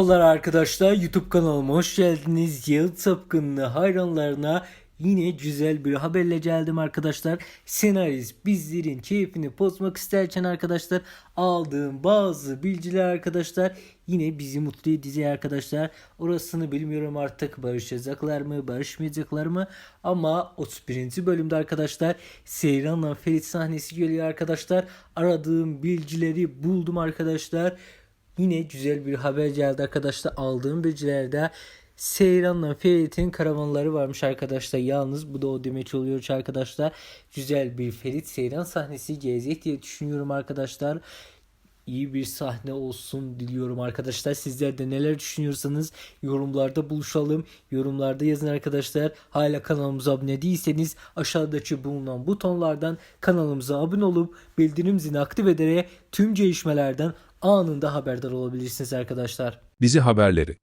Merhabalar arkadaşlar YouTube kanalıma hoş geldiniz. Yağıt Sapkınlı hayranlarına yine güzel bir haberle geldim arkadaşlar. Senarist bizlerin keyfini bozmak isterken arkadaşlar aldığım bazı bilgiler arkadaşlar yine bizi mutlu edecek arkadaşlar. Orasını bilmiyorum artık barışacaklar mı barışmayacaklar mı ama 31. bölümde arkadaşlar Seyran'la Ferit sahnesi geliyor arkadaşlar. Aradığım bilgileri buldum arkadaşlar. Yine güzel bir haber geldi arkadaşlar. Aldığım bilgilerde Seyran'la Ferit'in karavanları varmış arkadaşlar. Yalnız bu da o demek oluyor arkadaşlar. Güzel bir Ferit Seyran sahnesi gelecek diye düşünüyorum arkadaşlar. İyi bir sahne olsun diliyorum arkadaşlar. Sizler de neler düşünüyorsanız yorumlarda buluşalım. Yorumlarda yazın arkadaşlar. Hala kanalımıza abone değilseniz aşağıdaki bulunan butonlardan kanalımıza abone olup bildirim zilini aktif ederek tüm gelişmelerden anında haberdar olabilirsiniz arkadaşlar. Dizi haberleri